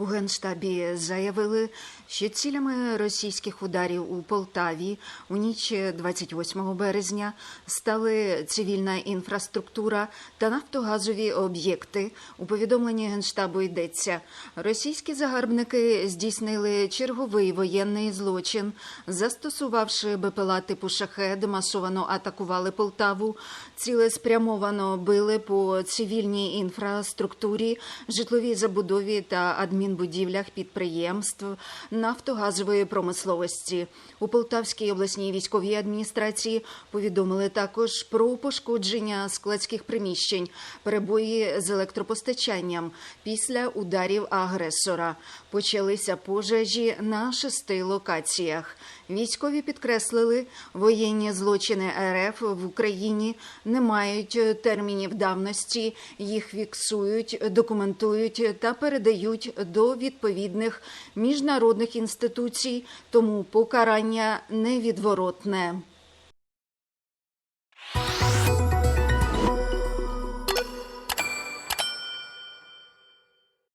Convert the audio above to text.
У генштабі заявили, що цілями російських ударів у Полтаві у ніч 28 березня стали цивільна інфраструктура та нафтогазові об'єкти. У повідомленні генштабу йдеться: російські загарбники здійснили черговий воєнний злочин, застосувавши БПЛА типу шахед, масовано атакували Полтаву, цілеспрямовано били по цивільній інфраструктурі, житловій забудові та адмінбудівлях підприємств нафтогазової промисловості. У Полтавській обласній військовій адміністрації повідомили також про пошкодження складських приміщень, перебої з електропостачанням після ударів агресора. Почалися пожежі на шести локаціях. Військові підкреслили, воєнні злочини РФ в Україні не мають термінів давності, їх фіксують, документують та передають до відповідних міжнародних інституцій, тому покарання невідворотне.